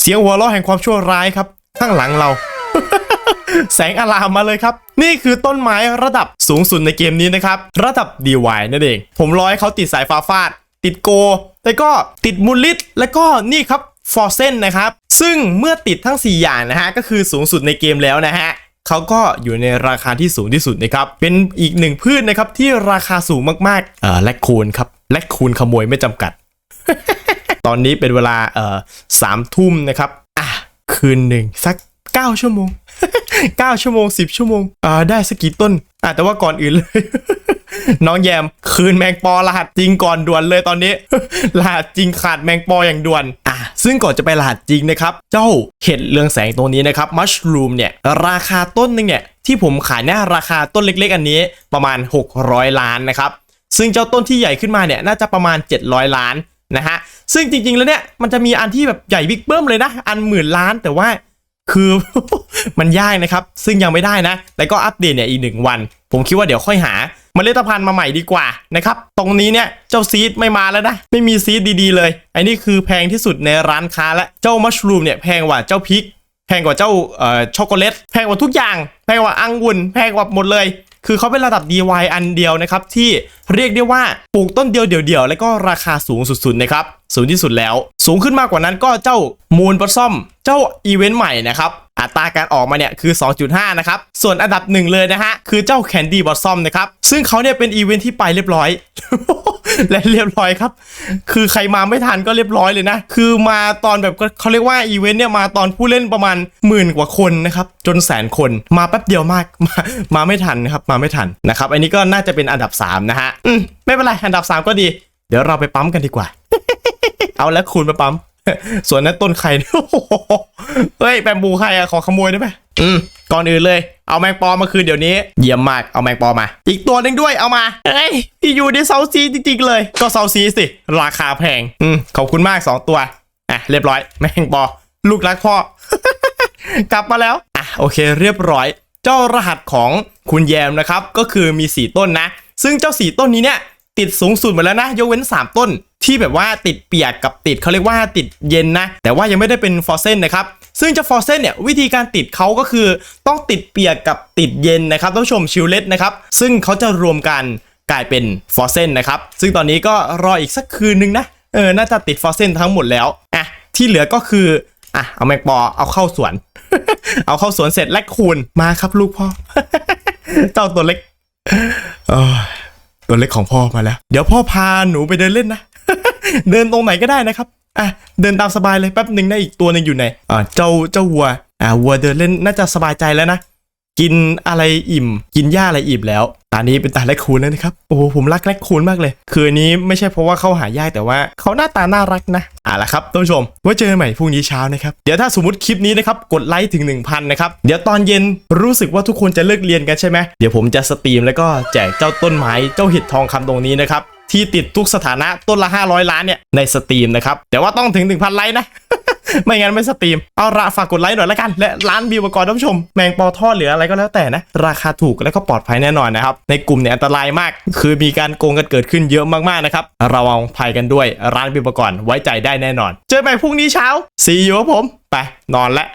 เสียงหัวเราะแห่งความชั่วร้ายครับ ข้างหลังเรา แสงอลามมาเลยครับ นี่คือต้นไม้ระดับสูงสุดในเกมนี้นะครับ ระดับ DY นั่นเอง ผมรอให้เขาติดสายฟ้าฟาด ติดโก แล้วก็ติดมูลลิตแล้วก็นี่ครับฟอร์เซนนะครับ ซึ่งเมื่อติดทั้ง 4 อย่างนะฮะ ก็คือสูงสุดในเกมแล้วนะฮะเขาก็อยู่ในราคาที่สูงที่สุดนะครับ เป็นอีกหนึ่งพืชนะครับที่ราคาสูงมากๆ เอ่อ แลคคูนครับ แลคคูนขโมยไม่จำกัด ตอนนี้เป็นเวลาเอ่อสามทุ่มนะครับอะคืนหนึ่งสัก 9 ชั่วโมง 9 ชั่วโมง 10 ชั่วโมงอ่าได้สกกี่ต้นอะแต่ว่าก่อนอื่นเลย น้องแยมคืนแมงปอรหัสจริงก่อนด่วนเลยตอนนี้ รหัสจริงขาดแมงปออย่างด่วนอะซึ่งก่อนจะไปรหัสจริงนะครับ เจ้าเห็ดเรืองแสงตัวนี้นะครับมัชรูมเนี่ยราคาต้นหนึงเนี่ยที่ผมขายเนี่ยราคาต้นเล็กๆ อันนี้ประมาณ 600 ล้านนะครับซึ่งเจ้าต้นที่ใหญ่ขึ้นมาเนี่ยน่าจะประมาณ 700 ล้าน นะฮะซึ่งจริง ๆ แล้วเนี่ยมันจะมีอันที่แบบใหญ่บิ๊กเบิ้มเลยนะ อันหมื่นล้านแต่ว่าคือ มันยากนะครับ ซึ่งยังไม่ได้นะแล้วก็อัปเดตเนี่ยอีกหนึ่งวัน ผมคิดว่าเดี๋ยวค่อยหาเมล็ดพันธุ์มาใหม่ดีกว่านะครับ ตรงนี้เนี่ยเจ้าซีดไม่มาแล้วนะ ไม่มีซีดดีๆ เลยไอ้นี่คือแพงที่สุดในร้านค้าและเจ้ามัชรูมเนี่ยแพงกว่าเจ้าพริก แพงกว่าเจ้าเอ่อช็อกโกแลตแพงกว่าทุกอย่าง แพงกว่าอังุ่นแพงกว่าหมดเลย คือเขาเป็นระดับ D Y อันเดียวนะครับที่เรียกได้ว่าปลูกต้นเดียวเดี่ยวๆ แล้วก็ราคาสูงสุดๆนะครับสูงที่สุดแล้ว สูงขึ้นมากกว่านั้นก็เจ้ามูลปลาซอม เจ้าอีเวนต์ใหม่นะครับ อัตราการออกมาเนี่ยคือ 2.5 นะครับ ส่วนอันดับหนึ่งเลยนะฮะ คือเจ้าแคนดี้บอทซอมนะครับ ซึ่งเขาเนี่ยเป็นอีเวนท์ที่ไปเรียบร้อย และเรียบร้อยครับ คือใครมาไม่ทันก็เรียบร้อยเลยนะ คือมาตอนแบบเขาเรียกว่าอีเวนต์เนี่ยมาตอนผู้เล่นประมาณหมื่นกว่าคนนะครับ จนแสนคนมาแป๊บเดียวมากมามาไม่ทันนะครับมาไม่ทันนะครับ อันนี้ก็น่าจะเป็นอันดับ 3 นะฮะอืมไม่เป็นไรอันดับ 3 ก็ดี เดี๋ยวเราไปปั๊มกันดีกว่า เอาแล้วคูณมาปั๊ม ส่วนนั้นต้นไข่โอ้โหเฮ้ยแบมบูใครอะขอขโมยได้ไหมอืมก่อนอื่นเลย เอาแมงปอมาคืนเดี๋ยวนี้ เยี่ยมมาก เอาแมงปอมา อีกตัวหนึ่งด้วย เอามา เอ้ยพี่อยู่ในเซาซีจริงๆเลย ก็เซาซีสิ ราคาแพง อืม ขอบคุณมาก 2 ตัว อะ เรียบร้อย แมงปอ ลูกรักพ่อ กลับมาแล้ว อะ โอเค เรียบร้อย เจ้ารหัสของคุณแยมนะครับ ก็คือมี 4 ต้นนะ ซึ่งเจ้า 4 ต้นนี้เนี่ย ติดสูงสุดหมดแล้วนะ ยกเว้น 3 ต้น ที่แบบว่าติดเปียกกับติดเขาเรียกว่าติดเย็นนะ แต่ว่ายังไม่ได้เป็นฟอร์เซนนะครับซึ่งจ้าฟอร์เซนเนี่ยวิธีการติดเขาก็คือต้องติดเปียกกับติดเย็นนะครับท่านผู้ชมชิลเลตนะครับซึ่งเขาจะรวมกันกลายเป็นฟอร์เซนนะครับซึ่งตอนนี้ก็รออีกสักคืนนึงนะเออน่าจะติดฟอร์เซนทั้งหมดแล้วอะที่เหลือก็คืออะเอาแมงปอเอาเข้าสวน เอาเข้าสวนเสร็จและคูณมาครับลูกพ่อเจ้าตัวเล็กตัวเล็กของพ่อมาแล้ว เดี๋ยวพ่อพาหนูไปเดินเล่นนะ เดินตรงไหนก็ได้นะครับอะเดินตามสบายเลยแป๊บหนึ่งนะอีกตัวหนึ่งอยู่ไหนอ่าเจ้าเจ้าวัวอ่าวัวเดินเล่นน่าจะสบายใจแล้วนะกินอะไรอิ่ม กินหญ้าอะไรอิ่มแล้วตานี้เป็นตาแรคคูนแล้วนะครับโอ้โหผมรักแรคคูนมากเลย คืนนี้ไม่ใช่เพราะว่าเขาหายากแต่ว่าเขาหน้าตาน่ารักนะอะละครับท่านผู้ชมไว้เจอกันใหม่พรุ่งนี้เช้านะครับเดี๋ยวถ้าสมมติคลิปนี้นะครับกดไลค์ถึง 1,000นะครับเดี๋ยวตอนเย็นรู้สึกว่าทุกคนจะเลิกเรียนกันใช่ไหมเดี๋ยวผมจะสตรีมแล้วก็แจกเจ้าต้นไม้เจ้าเห็ดทองคำตรงนี้นะครับ ที่ติดทุกสถานะต้นละ 500 ล้านเนี่ยในสตรีมนะครับแต่ว่าต้องถึง 1,000 ไลค์นะ ไม่งั้นไม่สตรีม เอาละฝากกดไลค์หน่อยละกัน และร้านบิวก่อนท่านผู้ชม แมงปอทอดหรืออะไรก็แล้วแต่นะ ราคาถูกและก็ปลอดภัยแน่นอนนะครับ ในกลุ่มเนี่ยอันตรายมาก คือมีการโกงกันเกิดขึ้นเยอะมากๆนะครับระวังภัยกันด้วยร้านบิวก่อนไว้ใจได้แน่นอน เจอกันใหม่พรุ่งนี้เช้าสีอยู่ผมไปนอนละ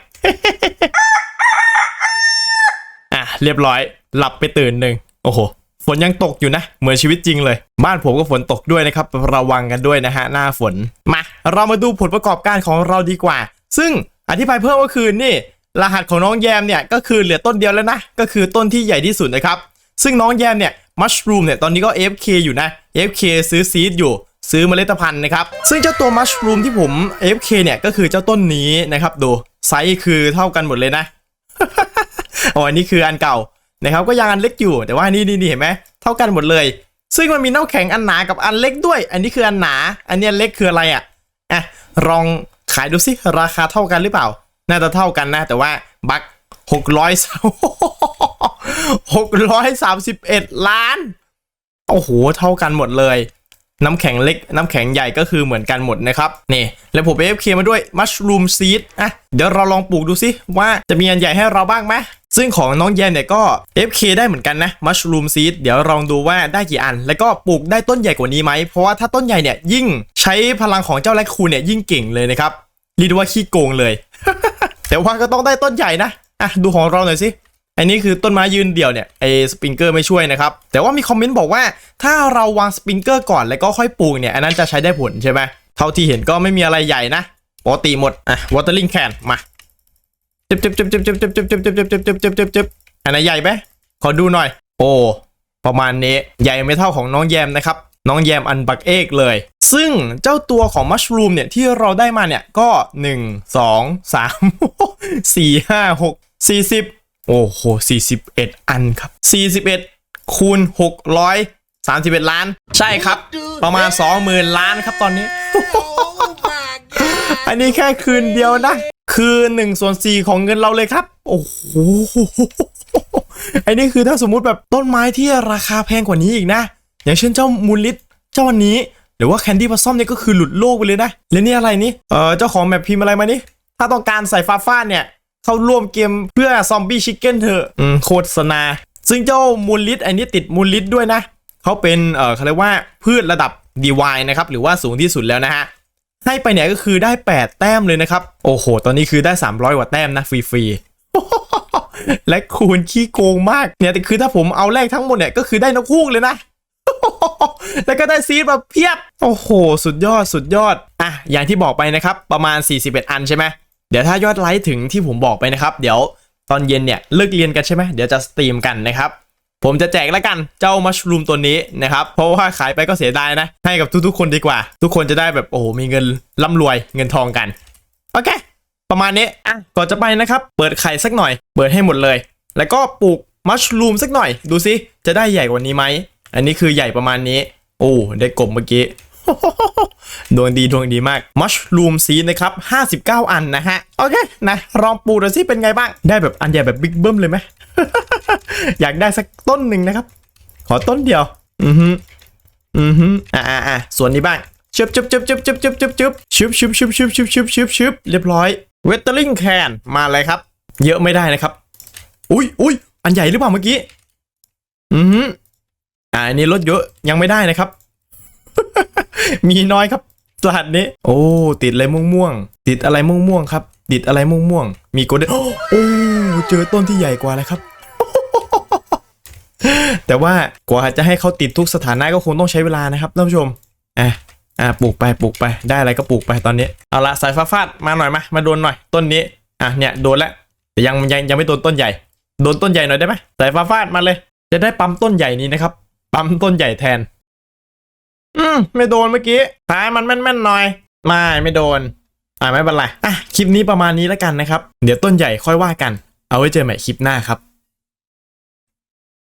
อะเรียบร้อยหลับไปตื่นหนึ่งโอ้โห ฝนยังตกอยู่นะ เหมือนชีวิตจริงเลย บ้านผมก็ฝนตกด้วยนะครับ ระวังกันด้วยนะฮะหน้าฝน มา เรามาดูผลประกอบการของเราดีกว่า ซึ่งอธิบายเพิ่มก็คือนี่ รหัสของน้องแยมเนี่ยก็คือเหลือต้นเดียวแล้วนะ ก็คือต้นที่ใหญ่ที่สุดนะครับ ซึ่งน้องแยมเนี่ยมัชรูมเนี่ยตอนนี้ก็ fk อยู่นะ fk ซื้อซีดอยู่ ซื้อเมล็ดพันธุ์นะครับ ซึ่งเจ้าตัวมัชรูมที่ผม fk เนี่ยก็คือเจ้าต้นนี้นะครับดูไซส์คือเท่ากันหมดเลยนะอ๋ออันนี้คืออันเก่า นะครับก็ยังอันเล็กอยู่แต่ว่านี่นี่เห็นไหมเท่ากันหมดเลย ซึ่งมันมีน้ำแข็งอันหนากับอันเล็กด้วย อันนี้คืออันหนา อันเนี้ยเล็กคืออะไรอะอะลองขายดูสิราคาเท่ากันหรือเปล่า น่าจะเท่ากันนะ แต่ว่าบักหกร้อยหกร้อยสามสิบเอ็ดล้าน โอ้โห เท่ากันหมดเลย น้ำแข็งเล็ก น้ำแข็งใหญ่ก็คือเหมือนกันหมดนะครับ นี่ แล้วผม AFK มาด้วยมัชรูมซีดอะ เดี๋ยวเราลองปลูกดูสิว่าจะมีอันใหญ่ให้เราบ้างไหม ซึ่งของน้องแยมเนี่ยก็ FK ได้เหมือนกันนะ Mushroom Seed เดี๋ยวลองดูว่าได้กี่อัน แล้วก็ปลูกได้ต้นใหญ่กว่านี้ไหม เพราะว่าถ้าต้นใหญ่เนี่ยยิ่งใช้พลังของเจ้าแรคคูนเนี่ยยิ่งเก่งเลยนะครับเรียกได้ว่าขี้โกงเลย แต่ว่าก็ต้องได้ต้นใหญ่นะอะดูของเราหน่อยสิอันนี้คือต้นไม้ยืนเดี่ยวเนี่ยไอ้สปริงเกอร์ไม่ช่วยนะครับ แต่ว่ามีคอมเมนต์บอกว่าถ้าเราวางสปริงเกอร์ก่อนแล้วก็ค่อยปลูกเนี่ยอันนั้นจะใช้ได้ผลใช่ไหมเท่าที่เห็นก็ไม่มีอะไรใหญ่นะปกติหมดอะ watering can มา จึบจึบจึบจึบจึบจึบจึบจึบจึบจึบจึบจึบจึบจึบจึบอันไหนใหญ่ไหมขอดูหน่อย โอ้ประมาณนี้ใหญ่ไม่เท่าของน้องแยมนะครับ น้องแยมอันบักเอกเลย ซึ่งเจ้าตัวของมัชรูมเนี่ยที่เราได้มาเนี่ยก็ 1 2 3 4 5 6 40 โอ้โห 41 อันครับ 41 คูณ 600 31 ล้าน ใช่ครับ ประมาณ 20,000 ล้านครับตอนนี้ อันนี้แค่คืนเดียวนะ คือ1ส่วน4ของเงินเราเลยครับ โอ้โหไอันนี้คือถ้าสมมุติแบบต้นไม้ที่ราคาแพงกว่านี้อีกนะ อย่างเช่นเจ้ามูลลิตเจ้าวันนี้ หรือว่าแคนดี้พัซซอมเนี่ยก็คือหลุดโลกไปเลยนะ แล้วนี่อะไรนี่เออเจ้าของแมปพิมพ์อะไรมานี่ ถ้าต้องการใส่ฟ้าฟาเนี่ย เข้าร่วมเกมเพื่อซอมบี้ชิคเก้นเถอะอืมโฆษณา ซึ่งเจ้ามูลลิตอันนี้ติดมูลลิตด้วยนะเขาเป็นเออเขาเรียกว่าพืชระดับ DY นะครับหรือว่าสูงที่สุดแล้วนะฮะ ให้ไปเนี่ยก็คือได้ 8 แต้มเลยนะครับ โอ้โห ตอนนี้คือได้ 300 กว่าแต้มนะฟรีๆ และคูณขี้โกงมากเนี่ยแต่คือถ้าผมเอาแรกทั้งหมดเนี่ยก็คือได้นกคูกเลยนะ แล้วก็ได้ซีดแบบเพียบ โอ้โห สุดยอดสุดยอด อะ อย่างที่บอกไปนะครับ ประมาณ 41 อันใช่ไหมเดี๋ยวถ้ายอดไลค์ถึงที่ผมบอกไปนะครับ เดี๋ยวตอนเย็นเนี่ยเลิกเรียนกันใช่ไหมเดี๋ยวจะสตรีมกันนะครับ ผมจะแจกแล้วกันเจ้ามัชรูมตัวนี้นะครับเพราะว่าขายไปก็เสียดายนะ ให้กับทุกๆ คนดีกว่า ทุกคนจะได้แบบโอ้โหมีเงินร่ำรวยเงินทองกันโอเค ประมาณนี้อะก่อนจะไปนะครับ เปิดไข่สักหน่อย เปิดให้หมดเลย แล้วก็ปลูกมัชรูมสักหน่อย ดูซิจะได้ใหญ่กว่านี้ไหมอันนี้คือใหญ่ประมาณนี้ โอ้ได้กบเมื่อกี้ดวงดีดวงดีมากมัชรูมซีนะครับ 59 อันนะฮะ โอเค นะลองปลูกดูสิเป็นไงบ้าง ได้แบบอันใหญ่แบบบิ๊กเบิ้มเลยไหม อยากได้สักต้นหนึ่งนะครับ ขอต้นเดียว อือฮึอือฮึอ่าอ่าอ่าส่วนนี้บ้างชึบชึบชึบชึบชึบชึบชึบชึบชึบชึบชึบชึบชึบชึบชึบชึบเรียบร้อยเวตเตอร์ลิงแคนมาเลยครับ เยอะไม่ได้นะครับ อุ้ยอุ้ยอันใหญ่หรือเปล่าเมื่อกี้ อือฮึอ่าอันนี้ลดเยอะยังไม่ได้นะครับ มีน้อยครับสหัสนี้ โอ้ ติดอะไรม่วงๆติดอะไรม่วงๆครับ ติดอะไรม่วงๆมีโกลเด้นโอ้เจอต้นที่ใหญ่กว่าแล้วครับ แต่ว่ากว่าจะให้เขาติดทุกสถานะก็คงต้องใช้เวลานะครับท่านผู้ชมอะอะปลูกไปปลูกไปได้อะไรก็ปลูกไปตอนนี้เอาละสายฟ้าฟาดมาหน่อยมามาโดนหน่อยต้นนี้อะเนี่ยโดนแล้วแต่ยังยังยังไม่โดนต้นใหญ่ โดนต้นใหญ่หน่อยได้ไหมสายฟ้าฟาดมาเลย จะได้ปั๊มต้นใหญ่นี้นะครับปั๊มต้นใหญ่แทน อืมไม่โดนเมื่อกี้ท้ายมันแม่นๆหน่อยไม่ไม่โดนอ่าไม่เป็นไรอะคลิปนี้ประมาณนี้แล้วกันนะครับ เดี๋ยวต้นใหญ่ค่อยว่ากัน เอาไว้เจอใหม่คลิปหน้าครับ